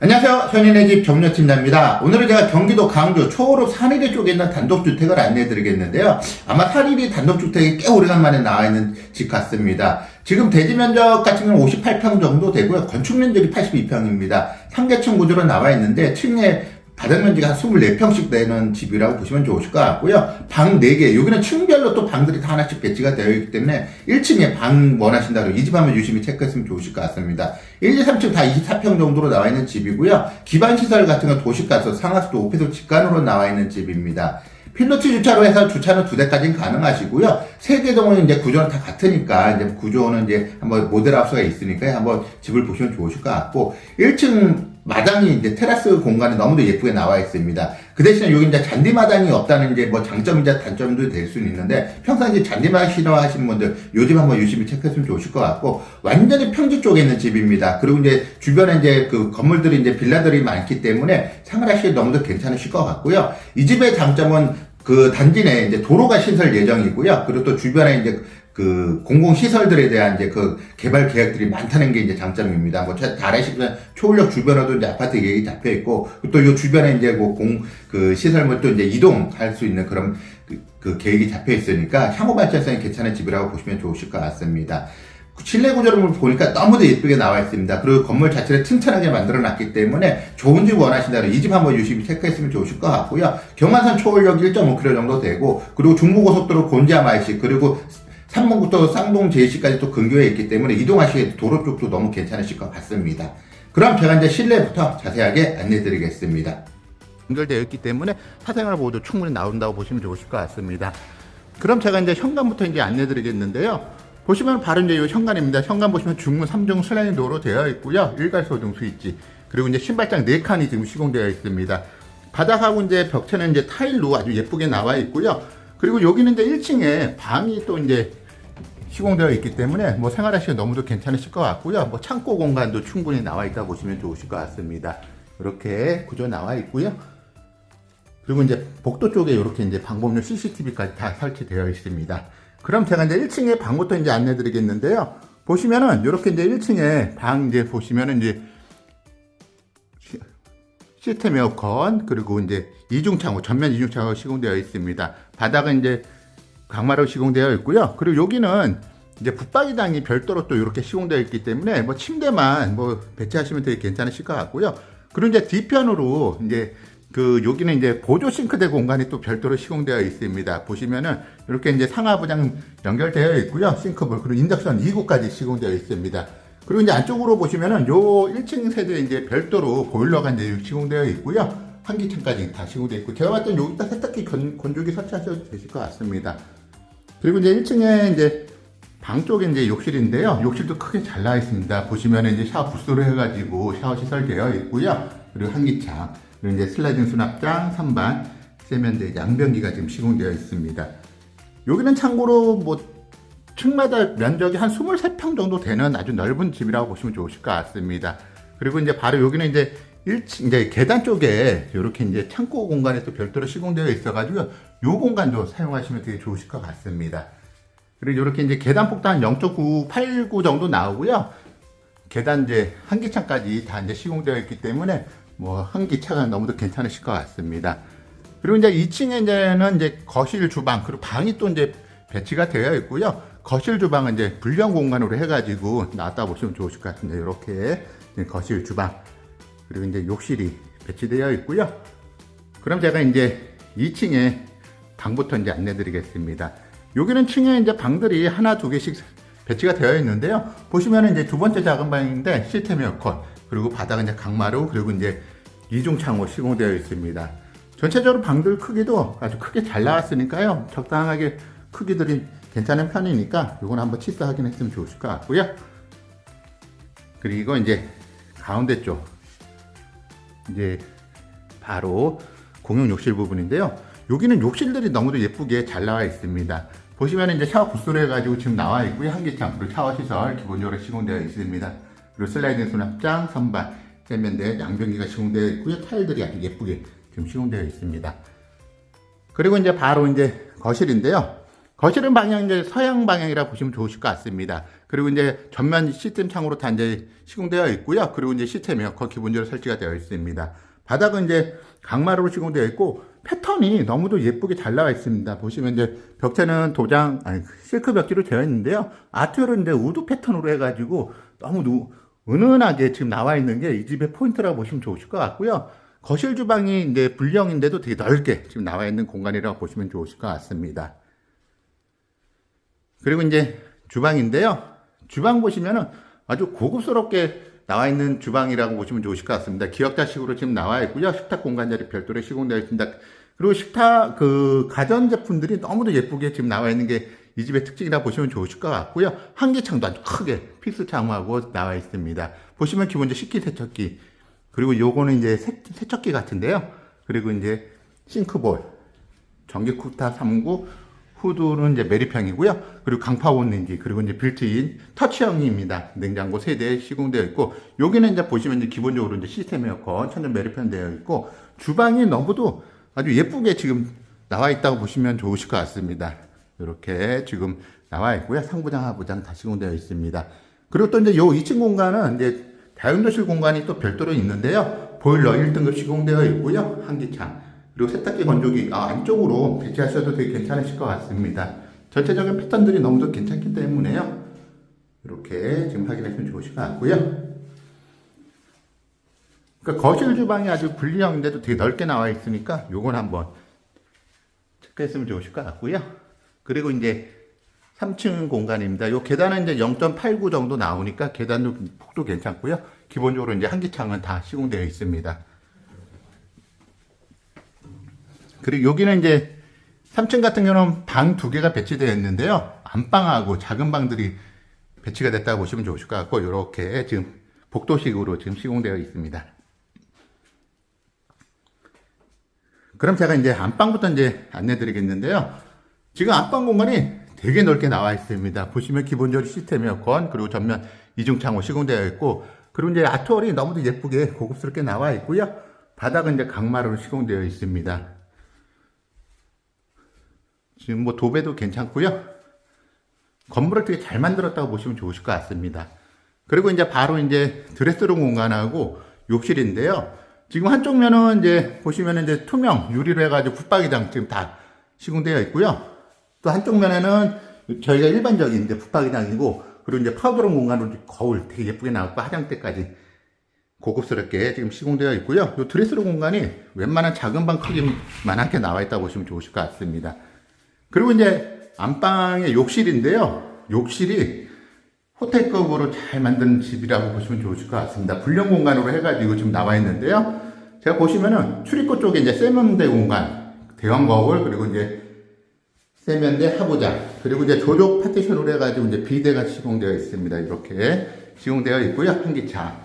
안녕하세요. 현인의 집 정려팀장입니다. 오늘은 제가 경기도 강주 초월읍 산일리 쪽에 있는 단독주택을 안내해 드리겠는데요. 아마 산일리 단독주택이 꽤 오래간만에 나와 있는 집 같습니다. 지금 대지 면적 같은 경우는 58평 정도 되고요. 건축 면적이 82평입니다. 상계층 구조로 나와 있는데 층에 바닥 면적이 한 24평씩 되는 집이라고 보시면 좋으실 것 같고요. 방 4개, 여기는 층별로 또 방들이 다 하나씩 배치가 되어 있기 때문에 1층에 방 원하신다고 이집 한번 유심히 체크했으면 좋으실 것 같습니다. 1, 2, 3층 다 24평 정도로 나와 있는 집이고요. 기반시설 같은 건 도시가스, 상하수도, 오피스 직관으로 나와 있는 집입니다. 필로티 주차로 해서 주차는 두 대까지는 가능하시고요. 세 개 동은 이제 구조는 다 같으니까, 이제 구조는 이제 한번 모델하우스가 있으니까 한번 집을 보시면 좋으실 것 같고, 1층 마당이 이제 테라스 공간이 너무도 예쁘게 나와 있습니다. 그 대신에 여기 이제 잔디마당이 없다는 이제 뭐 장점이자 단점도 될 수는 있는데, 평상시에 잔디마당 싫어하시는 분들, 요즘 한번 유심히 체크했으면 좋으실 것 같고, 완전히 평지 쪽에 있는 집입니다. 그리고 이제 주변에 이제 그 건물들이 이제 빌라들이 많기 때문에 생활하시기 너무도 괜찮으실 것 같고요. 이 집의 장점은 그 단지 내에 이제 도로가 신설 예정이고요. 그리고 또 주변에 이제 그 공공 시설들에 대한 이제 그 개발 계획들이 많다는 게 이제 장점입니다. 뭐잘 아시면 초울역 주변에도 이제 아파트 계획이 잡혀 있고 또이 주변에 이제 뭐 공 그 시설물 또 이제 이동할 수 있는 그런 그, 그 계획이 잡혀 있으니까 향후 발전성이 괜찮은 집이라고 보시면 좋으실 것 같습니다. 실내 구조를 보니까 너무도 예쁘게 나와 있습니다. 그리고 건물 자체를 튼튼하게 만들어 놨기 때문에 좋은 집 원하신다면 이 집 한번 유심히 체크했으면 좋으실 것 같고요. 경안선 초월역 1.5km 정도 되고, 그리고 중부고속도로 곤지암 IC, 그리고 삼봉부터 쌍동 JC까지 또 근교에 있기 때문에 이동하시기 도로 쪽도 너무 괜찮으실 것 같습니다. 그럼 제가 이제 실내부터 자세하게 안내 드리겠습니다. 연결되어 있기 때문에 사생활 보호도 충분히 나온다고 보시면 좋으실 것 같습니다. 그럼 제가 이제 현관부터 이제 안내 드리겠는데요. 보시면 바로 이제 이 현관입니다. 현관 보시면 중문 3중 슬라이딩 도로 되어 있고요. 일괄소등 스위치. 그리고 이제 신발장 4칸이 지금 시공되어 있습니다. 바닥하고 이제 벽체는 이제 타일로 아주 예쁘게 나와 있고요. 그리고 여기는 이제 1층에 방이 또 이제 시공되어 있기 때문에 뭐 생활하시기 너무도 괜찮으실 것 같고요. 뭐 창고 공간도 충분히 나와 있다 보시면 좋으실 것 같습니다. 이렇게 구조 나와 있고요. 그리고 이제 복도 쪽에 이렇게 이제 방법용 CCTV까지 다 설치되어 있습니다. 그럼 제가 이제 1층에 방부터 이제 안내 드리겠는데요. 보시면은 이렇게 이제 1층에 방 이제 보시면은 이제 시- 시스템 에어컨 그리고 이제 이중 창호 전면 이중 창호 시공되어 있습니다. 바닥은 이제 강마루 시공되어 있고요. 그리고 여기는 이제 붙박이장이 별도로 또 이렇게 시공되어 있기 때문에 뭐 침대만 뭐 배치하시면 되게 괜찮으실 것 같고요. 그리고 이제 뒤편으로 이제 그 여기는 이제 보조 싱크대 공간이 또 별도로 시공되어 있습니다. 보시면은 이렇게 이제 상하부장 연결되어 있고요. 싱크볼 그리고 인덕션 2구까지 시공되어 있습니다. 그리고 이제 안쪽으로 보시면은 요 1층 세대에 이제 별도로 보일러가 이제 시공되어 있고요. 환기창까지 다 시공되어 있고 제가 땐 여기다 세탁기 건, 건조기 설치하셔도 되실 것 같습니다. 그리고 이제 1층에 이제 방 쪽에 이제 욕실인데요. 욕실도 크게 잘 나와 있습니다. 보시면은 이제 샤워 부스로 해가지고 샤워 시설 되어 있고요. 그리고 환기창, 그리고 이제 슬라이딩 수납장, 선반, 세면대, 양변기가 지금 시공되어 있습니다. 여기는 참고로 뭐 층마다 면적이 한 23평 정도 되는 아주 넓은 집이라고 보시면 좋으실 것 같습니다. 그리고 이제 바로 여기는 이제 1층, 이제 계단 쪽에 이렇게 이제 창고 공간에 또 별도로 시공되어 있어가지고 요 공간도 사용하시면 되게 좋으실 것 같습니다. 그리고 이렇게 이제 계단 한0.989 정도 나오고요. 계단 이제 한기창까지 다 이제 시공되어 있기 때문에 뭐 한기차가 너무도 괜찮으실 것 같습니다. 그리고 이제 2층에 이제는 이제 거실 주방 그리고 방이 또 이제 배치가 되어 있고요. 거실 주방은 이제 불량 공간으로 해가지고 나왔다 보시면 좋으실 것 같은데 이렇게 거실 주방 그리고 이제 욕실이 배치되어 있고요. 그럼 제가 이제 2층에 방부터 이제 안내 드리겠습니다. 여기는 층에 이제 방들이 하나 두 개씩 배치가 되어 있는데요. 보시면은 이제 두 번째 작은 방인데 시스템 에어컨 그리고 바닥은 이제 강마루 그리고 이제 이중 창호 시공되어 있습니다. 전체적으로 방들 크기도 아주 크게 잘 나왔으니까요. 적당하게 크기들이 괜찮은 편이니까 이건 한번 치수 확인했으면 좋으실 것 같고요. 그리고 이제 가운데 쪽 이제 바로 공용 욕실 부분인데요. 여기는 욕실들이 너무도 예쁘게 잘 나와 있습니다. 보시면 이제 샤워 부스로 해가지고 지금 나와 있고요. 한기창 그리고 샤워 시설 기본적으로 시공되어 있습니다. 그리고 슬라이딩 수납장, 선반, 세면대, 양변기가 시공되어 있고요. 타일들이 아주 예쁘게 지금 시공되어 있습니다. 그리고 이제 바로 이제 거실인데요. 거실은 방향 이제 서양 방향이라 보시면 좋으실 것 같습니다. 그리고 이제 전면 시스템 창으로 다 이제 시공되어 있고요. 그리고 이제 시스템 에어컨 기본적으로 설치가 되어 있습니다. 바닥은 이제 강마루로 시공되어 있고 패턴이 너무도 예쁘게 잘 나와 있습니다. 보시면 이제 벽체는 도장 아니 실크 벽지로 되어 있는데요. 아트열은 이제 우드 패턴으로 해가지고 너무 누, 은은하게 지금 나와 있는 게 이 집의 포인트라고 보시면 좋으실 것 같고요. 거실 주방이 이제 불량인데도 되게 넓게 지금 나와 있는 공간이라고 보시면 좋으실 것 같습니다. 그리고 이제 주방인데요. 주방 보시면은 아주 고급스럽게 나와 있는 주방이라고 보시면 좋으실 것 같습니다. 기역자식으로 지금 나와 있고요. 식탁 공간 자리 별도로 시공되어 있습니다. 그리고 식탁 그 가전 제품들이 너무도 예쁘게 지금 나와 있는 게 이 집의 특징이라 보시면 좋으실 것 같고요. 한기창도 아주 크게 필수 창호하고 나와 있습니다. 보시면 기본적으로 식기 세척기 그리고 요거는 이제 세, 세척기 같은데요. 그리고 이제 싱크볼 전기 쿠타 3구 후드는 이제 메리평이고요. 그리고 강파 온 냉기 그리고 이제 빌트인 터치형입니다. 냉장고 세대에 시공되어 있고 여기는 이제 보시면 이제 기본적으로 이제 시스템 에어컨 천연 메리평 되어 있고 주방이 너무도 아주 예쁘게 지금 나와 있다고 보시면 좋으실 것 같습니다. 이렇게 지금 나와 있고요. 상부장 하부장 다 시공되어 있습니다. 그리고 또 이제 요 2층 공간은 이제 다용도실 공간이 또 별도로 있는데요. 보일러 1등급 시공되어 있고요. 한기창 그리고 세탁기 건조기 아, 안쪽으로 배치하셔도 되게 괜찮으실 것 같습니다. 전체적인 패턴들이 너무도 괜찮기 때문에요. 이렇게 지금 확인하시면 좋으실 것 같고요. 그러니까 거실 주방이 아주 분리형인데도 되게 넓게 나와 있으니까 요건 한번 체크했으면 좋으실 것 같고요. 그리고 이제 3층 공간입니다. 요 계단은 이제 0.89 정도 나오니까 계단도 폭도 괜찮고요. 기본적으로 이제 한기창은 다 시공되어 있습니다. 그리고 여기는 이제 3층 같은 경우는 방 두 개가 배치되어 있는데요. 안방하고 작은 방들이 배치가 됐다고 보시면 좋으실 것 같고, 이렇게 지금 복도식으로 지금 시공되어 있습니다. 그럼 제가 이제 안방부터 이제 안내 드리겠는데요. 지금 안방 공간이 되게 넓게 나와 있습니다. 보시면 기본적으로 시스템 에어컨, 그리고 전면 이중창호 시공되어 있고, 그리고 이제 아트월이 너무도 예쁘게 고급스럽게 나와 있고요. 바닥은 이제 강마루로 시공되어 있습니다. 지금 뭐 도배도 괜찮고요. 건물을 되게 잘 만들었다고 보시면 좋으실 것 같습니다. 그리고 이제 바로 이제 드레스룸 공간하고 욕실인데요. 지금 한쪽 면은 이제 보시면 이제 투명 유리로 해가지고 붙박이장 지금 다 시공되어 있고요. 또 한쪽 면에는 저희가 일반적인 이제 붙박이장이고 그리고 이제 파우더룸 공간으로 거울 되게 예쁘게 나왔고 화장대까지 고급스럽게 지금 시공되어 있고요. 이 드레스룸 공간이 웬만한 작은 방 크기만하게 나와 있다고 보시면 좋으실 것 같습니다. 그리고 이제 안방의 욕실인데요. 욕실이 호텔급으로 잘 만든 집이라고 보시면 좋으실 것 같습니다. 불량 공간으로 해가지고 지금 나와 있는데요. 제가 보시면은 출입구 쪽에 이제 세면대 공간, 대형 거울, 그리고 이제 세면대 하부장, 그리고 이제 조족 파티션으로 해가지고 이제 비대가 시공되어 있습니다. 이렇게 시공되어 있고요. 한기차.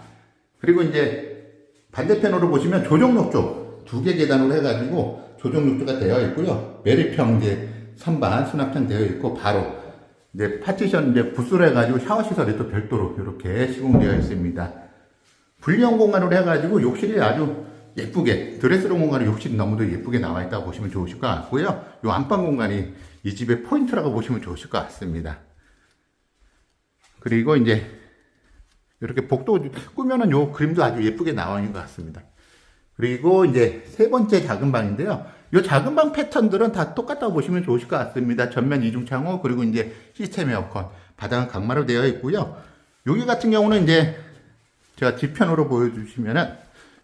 그리고 이제 반대편으로 보시면 조종욕조 두 개 계단으로 해가지고 조종욕조가 되어 있고요. 매립형 이제 선반 수납장 되어 있고 바로 이제 파티션 이제 부스로 해가지고 샤워 시설이 또 별도로 이렇게 시공되어 있습니다. 분리형 공간으로 해가지고 욕실이 아주 예쁘게 드레스룸 공간에 욕실이 너무도 예쁘게 나와 있다고 보시면 좋으실 것 같고요. 이 안방 공간이 이 집의 포인트라고 보시면 좋으실 것 같습니다. 그리고 이제 이렇게 복도 꾸며놓은 요 그림도 아주 예쁘게 나와 있는 것 같습니다. 그리고 이제 세 번째 작은 방인데요. 이 작은 방 패턴들은 다 똑같다고 보시면 좋으실 것 같습니다. 전면 이중 창호 그리고 이제 시스템 에어컨 바닥은 강마로 되어 있고요. 여기 같은 경우는 이제 제가 뒤편으로 보여주시면은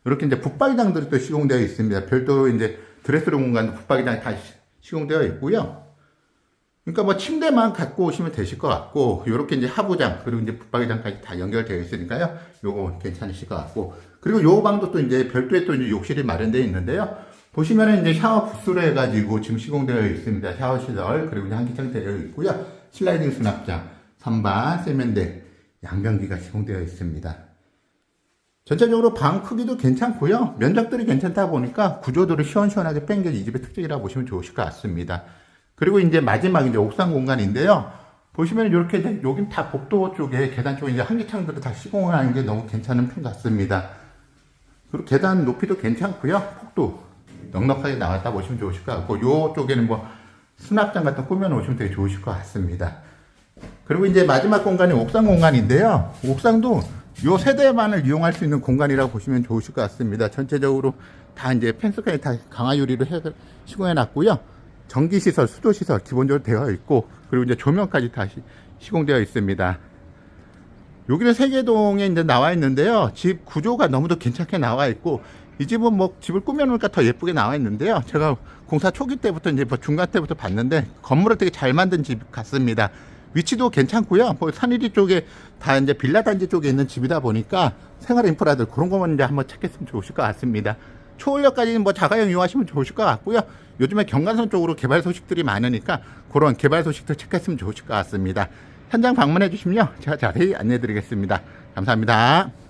이렇게 이제 붙박이장들이 또 시공되어 있습니다. 별도로 이제 드레스룸 공간도 붙박이장이 다 시공되어 있고요. 그러니까 뭐 침대만 갖고 오시면 되실 것 같고 이렇게 이제 하부장 그리고 이제 붙박이장까지 다 연결되어 있으니까요. 요거 괜찮으실 것 같고 그리고 요 방도 또 이제 별도의 또 이제 욕실이 마련되어 있는데요. 보시면은 이제 샤워 부스로 해가지고 지금 시공되어 있습니다. 샤워 시설 그리고 이제 한기창 되어 있고요. 슬라이딩 수납장, 선반, 세면대, 양변기가 시공되어 있습니다. 전체적으로 방 크기도 괜찮고요. 면적들이 괜찮다 보니까 구조들을 시원시원하게 뺀 게 이 집의 특징이라고 보시면 좋으실 것 같습니다. 그리고 이제 마지막 이제 옥상 공간인데요. 보시면 이렇게 여긴 다 복도 쪽에 계단 쪽에 이제 한기창들을 다 시공하는 게 너무 괜찮은 편 같습니다. 그리고 계단 높이도 괜찮고요. 폭도 넉넉하게 나왔다 보시면 좋으실 것 같고 요 쪽에는 뭐 수납장 같은 거 꾸며 놓으시면 되게 좋으실 것 같습니다. 그리고 이제 마지막 공간이 옥상 공간인데요. 옥상도 요 세대만을 이용할 수 있는 공간이라고 보시면 좋으실 것 같습니다. 전체적으로 다 이제 펜스까지 다 강화 유리로 해, 시공해 놨고요. 전기 시설, 수도 시설 기본적으로 되어 있고 그리고 이제 조명까지 다 시- 시공되어 있습니다. 여기는 세계동에 이제 나와 있는데요. 집 구조가 너무도 괜찮게 나와 있고 이 집은 뭐 집을 꾸며놓으니까 더 예쁘게 나와 있는데요. 제가 공사 초기 때부터 이제 뭐 중간 때부터 봤는데 건물을 되게 잘 만든 집 같습니다. 위치도 괜찮고요. 뭐 산이리 쪽에 다 이제 빌라 단지 쪽에 있는 집이다 보니까 생활 인프라들 그런 거만 이제 한번 찾겠으면 좋으실 것 같습니다. 초월역까지는 뭐 자가용 이용하시면 좋으실 것 같고요. 요즘에 경간선 쪽으로 개발 소식들이 많으니까 그런 개발 소식들 체크했으면 좋으실 것 같습니다. 현장 방문해 주시면요. 제가 자세히 안내해 드리겠습니다. 감사합니다.